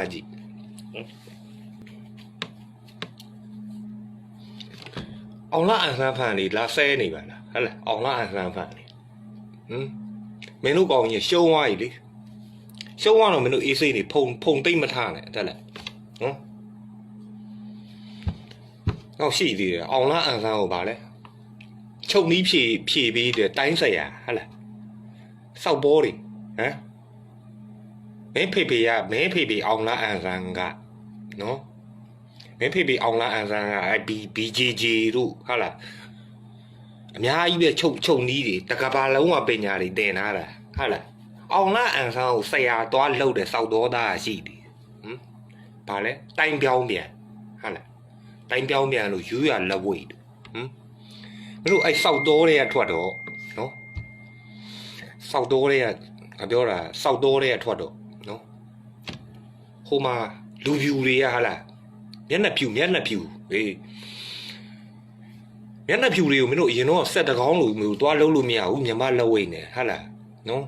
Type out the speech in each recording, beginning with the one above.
ရကြည့်အောင်လာအန်ဆန်းဖန်လေးလာဆဲနေပါလားဟဲ့လားအောင်လာအန်ဆန်းဖန်လေးဟမ်မင်းတို့ကောင်းကြီးရှုံးသွားပြီလေရှုံးသွားတော့မင်းတို့အေးစိတ်နေဖုံဖုံသိမ့်မထားနဲ့တက်လားဟမ်တော့ရှိသေးတယ်အောင်လာအန်ဆန်းကိုပါလဲချုပ်နီးဖြေဖြေပြီးတဲ့တိုင်းဆက်ရဟဲ့လားစောက်ဘောတွေဟမ် မင်းဖေဖေကမင်းဖေဖေအောင်လားအန်ဆန်ကနော်မင်းဖေဖေအောင်လားအန်ဆန်ကအဲ B BJJ တို့ဟုတ်လားအများကြီးပဲချုပ်ချုပ်နီးတွေတကဘာလုံးဝပညာတွေတင်ထားတာဟုတ်လားအောင်လားအန်ဆန်ကိုဆရာသွားလှုပ်တယ်စောက်တော်သားရှိတယ်ဟမ်ဘာလဲတိုင်ပြောင်းပြန်ဟုတ်လားတိုင်ပြောင်းပြန်လို့ယူရလက်ဝိတ်ဟမ်မင်းတို့အဲစောက်တော်တွေကထွက်တော့နော်စောက်တော်တွေကငါပြောတာစောက်တော်တွေကထွက်တော့နော် ဟိုမှာလူဖြူတွေကဟာလားမျက်နှာဖြူမျက်နှာဖြူဟေးမျက်နှာဖြူတွေကိုမင်းတို့အရင်တော့ဆက်တကောင်းလို့မျိုးသွားလုံးလို့မရဘူးမြမလက်ဝိတ်နေဟာလားနော်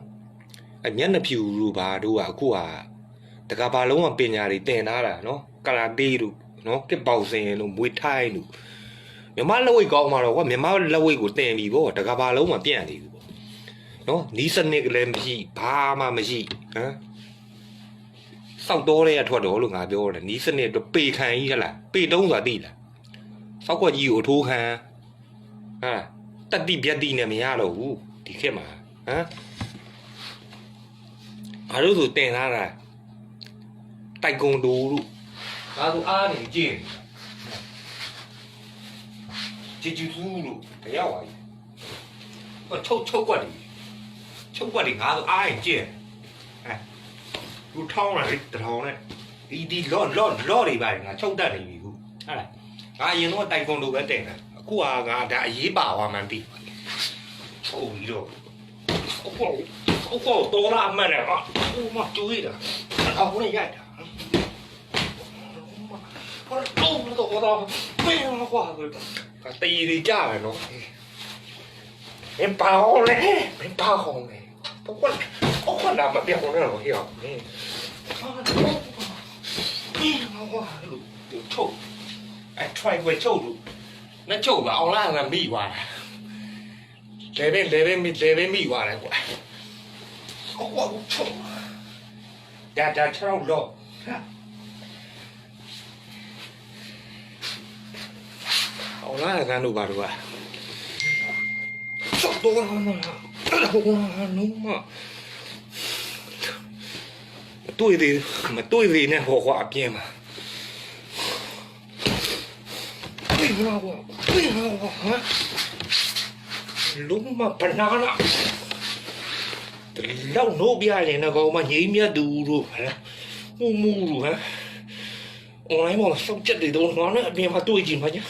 အဲမျက်နှာဖြူတို့ဘာတို့ကအခုဟာတကဘာလုံးကပညာတွေတင်ထားတာနော်ကလာတေးတို့နော်ကစ်ပေါစင်တို့မွေးထိုင်းတို့မြမလက်ဝိတ်ကောင်းမှာတော့ကွာမြမလက်ဝိတ်ကိုတင်ပြီဗောတကဘာလုံးမှာပြန့်နေပြီဗောနော်နီးစနစ်ကလည်းမရှိဘာမှမရှိဟမ် စောက်တော်တွေကထွက်တော့လို့ငါပြောတယ်နီးစနစ်တော့ပေခံကြီးဟလားပေတုံးဆိုတာသိလားစောက်ခွက်ကြီးကိုအထိုးခံဟာတက်တိပြက်တိနဲ့မရတော့ဘူးဒီခေတ်မှာဟမ်အားလို့ဆိုတင်လာတာတိုက်ကွန်ဒိုလို့ဒါဆိုအားနေကြည့်ဂျီဂျူစုလို့တရားပါကြီးဟောချုပ်ချုပ်ကွက်တယ်ချုပ်ကွက်တယ်ငါဆိုအားရင်ကြည့် လူထောင်းလာလေတထောင်နဲ့ဒီဒီလော့လော့လော့တွေပါငါချုပ်တတ်နေပြီခုဟုတ်လားငါအရင်တော့တိုင်ကွန်ဒိုပဲတင်တာအခုကငါဒါအရေးပါသွားမှန်းသိချုပ်ပြီးတော့အခုအခုတော့လာမှန်းတယ်ဟာဟိုမှာကျွေးတာအောင်းနဲ့ရိုက်တာဟိုတော့တော့တော့ဘယ်မှာကွာကတီးရီကြတယ်နော်မင်းပါအောင်လေမင်းပါအောင်လေတော့ကွာ 哦，我那么别红那老乡，哎，我我路就臭，哎，穿过臭路，那臭吧，我那那米瓜了，这边这边米这边米瓜了，我，我我臭，家家吃肉肉。好啦，咱都把这个，这多难啊！这多难啊！ တွေ့သေးမတွေ့သေးနဲ့ဟောကွာအပြင်းမှာတွေ့မလားကွာတွေ့မလားကွာဟမ်လုံးမဘနာနာတလောက်နိုးပြရင်တော့ကောင်းမငိမ့်မြတ်သူတို့ဟမ်မူမူတို့ဟမ်အွန်လိုင်းမှာစောက်ချက်တွေတော့ငါနဲ့အပြင်မှာတွေ့ကြည့်မှာညာ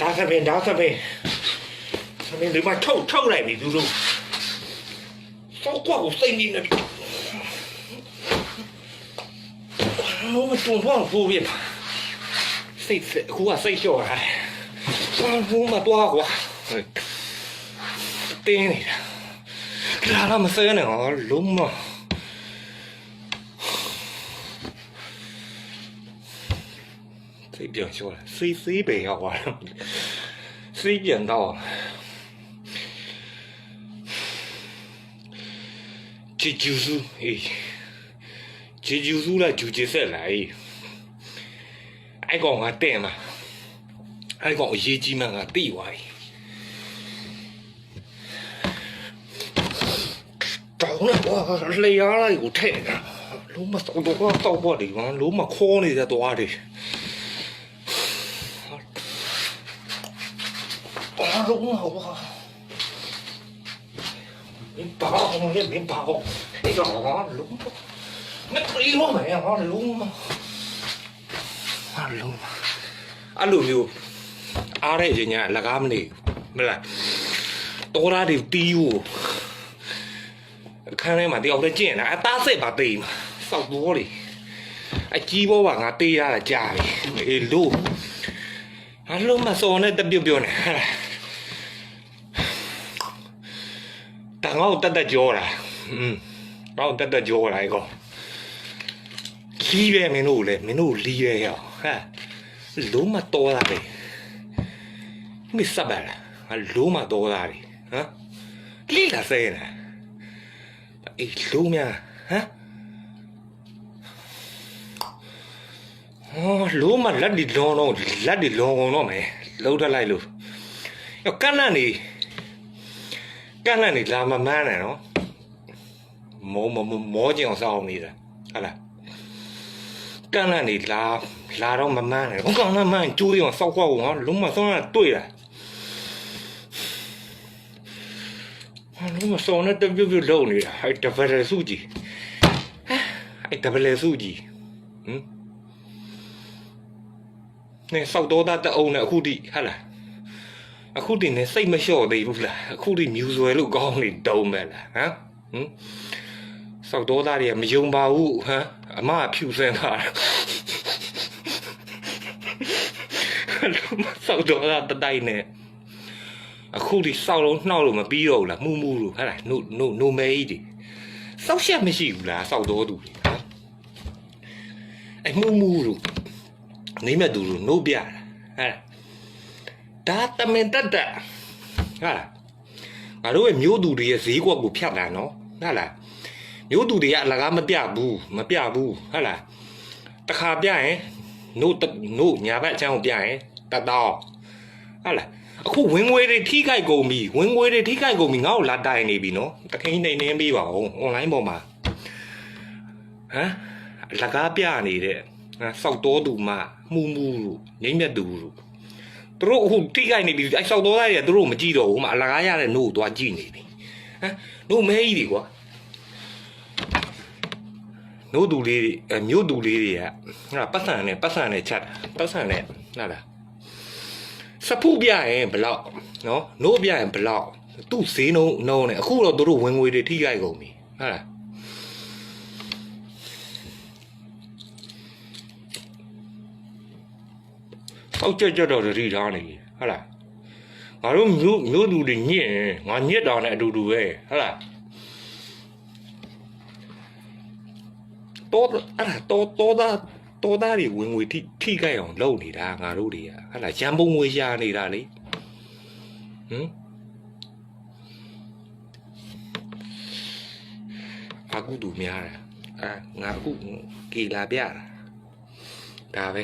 ဒါကပင်ဒါကပင်သမင်းဒီမှာထုတ်ထုတ်လိုက်ပြီသူတို့စောက်ကွာကိုစိတ်နေနေပြီ 我们中创不变吧？谁谁我谁小孩？我我们多少个？盯你的，让他们生呢啊，龙嘛。谁变小了？谁谁变要完了？谁变到了？这就是哎。 ဂျေဂျူစုလာဂျူဂျေဆက်လာအေးအဲ့ကောင်ကတဲ့မှာအဲ့ကောင်အရေးကြီးမှငါသိသွားပြီတောင်းလာကွာလေရလိုက်ကိုထဲ့တာလုံးမစောက်တော့တောက်ပေါ်တယ်ကွာလုံးမခေါ်နေတဲ့သွားတယ်ဘာလုံးမကွာမင်းပါအောင်လေမင်းပါအောင်အဲ့ကောင်ကလုံး ငါတီးလို့မယ်ငါလုံးမငါလုံးမအဲ့လိုမျိုးအားတဲ့ရင်ညာလကားမနေမလားတော်ရတဲ့တီးကိုအခန်းထဲမှာတယောက်တည်းကျင့်လာအသားဆက်ပါတေးမှာစောက်တော်လေအကြီးဘောကငါတေးရတာကြာပြီအေးလို့ငါလုံးမစော်နဲ့တပြုတ်ပြုတ်နေဟဲ့တန်အောင်တတ်တကြောတာอืมတော့တတ်တကြောတာ E ကော လီးပဲမင်းတို့လည်းမင်းတို့လီးရဲရအောင်ဟာလုံးမတော်တာလေမစ်စပါလားဟာလုံးမတော်တာလေဟမ်လီးလာစဲနေအေးလုံးများဟမ်အော်လုံးမလက်ဒီလုံးတော့လက်ဒီလုံးကုန်တော့မယ်လုံးထလိုက်လို့ရောကန်းနဲ့နေကန်းနဲ့နေလာမမန်းနဲ့နော်မောမောမောကျင်အောင်စောင်းနေတာဟုတ်လား ကန့်လန့်နေလာလာတော့မမန်းနဲ့ဘုကောင်နဲ့မန်းကျိုးရအောင်စောက်ခွားကိုငါလုံးမစောင်းရတွေ့တာဟာလုံးမစောင်းနဲ့တပြုတ်ပြုတ်လုံနေတာအဲ့တပရစုကြီးအဲ့တပရစုကြီးဟမ်နေစောက်တော့တာတအုံနဲ့အခုတိဟာလားအခုတိနေစိတ်မလျှော့သေးဘူးလားအခုတိမြူဆွဲလို့ကောင်းနေတုံးမဲ့လားဟမ်ဟမ် စောက်တော်သားတွေကမယုံပါဘူးဟမ်အမကဖြူစင်တာလုံးမစောက်တော်သားတတိုက်နဲ့အခုဒီစောက်လုံးနှောက်လို့မပြီးတော့ဘူးလားမှုမှုလို့ဟဲ့လားနို့နို့နိုမဲကြီးတွေစောက်ချက်မရှိဘူးလားစောက်တော်သူတွေဟမ်အဲ့မှုမှုလို့နေမဲ့သူလို့နို့ပြတာဟဲ့လားဒါတမင်တက်တက်ဟာလားငါတို့ရဲ့မျိုးသူတွေရဲ့ဈေးကွက်ကိုဖြတ်တာနော်ဟာလား မျိုးသူတွေကအလကားမပြဘူးမပြဘူးဟုတ်လားတခါပြရင်နို့တနို့ညာဘက်အချမ်းကိုပြရင်တတော်ဟုတ်လားအခုဝင်ငွေတွေထိခိုက်ကုန်ပြီဝင်ငွေတွေထိခိုက်ကုန်ပြီငါ့ကိုလာတိုင်နေပြီနော်တခင်းနေနေပေးပါဦး online ပေါ်မှာဟမ်အလကားပြနေတဲ့စောက်တော်သူမမှုမှုလို့ငိမ့်မြတ်သူလို့သူတို့အခုထိခိုက်နေပြီအဲစောက်တော်သားတွေကသူတို့မကြည့်တော့ဘူးမအလကားရတဲ့နို့ကိုသွားကြည့်နေပြီဟမ်နို့မဲကြီးတွေကွာ နို့သူလေးတွေအဲမြို့သူလေးတွေကဟာပတ်စံနဲ့ပတ်စံနဲ့ချက်တာပတ်စံနဲ့ဟာလားစဖူးပြရင်ဘလောက်နော်နို့ပြရင်ဘလောက်သူ့ဈေးနှုန်းနှုံးနဲ့အခုတော့သူတို့ဝင်ငွေတွေထိခိုက်ကုန်ပြီဟာလားအောက်ကြက်ကြက်တော့တတိထားနေပြီဟာလားငါတို့မြို့မြို့သူတွေညစ်ရင်ငါညစ်တာနဲ့အတူတူပဲဟာလား တော်အဲ့ဒါတော်တော်သားတော်သားတွေဝင်ငွေထိထိခိုက်အောင်လုပ်နေတာငါတို့တွေကဟဲ့လားရန်ပုံငွေရှာနေတာလေဟမ်အခုတူများတာအာငါအခုကီလာပြတာဒါပဲ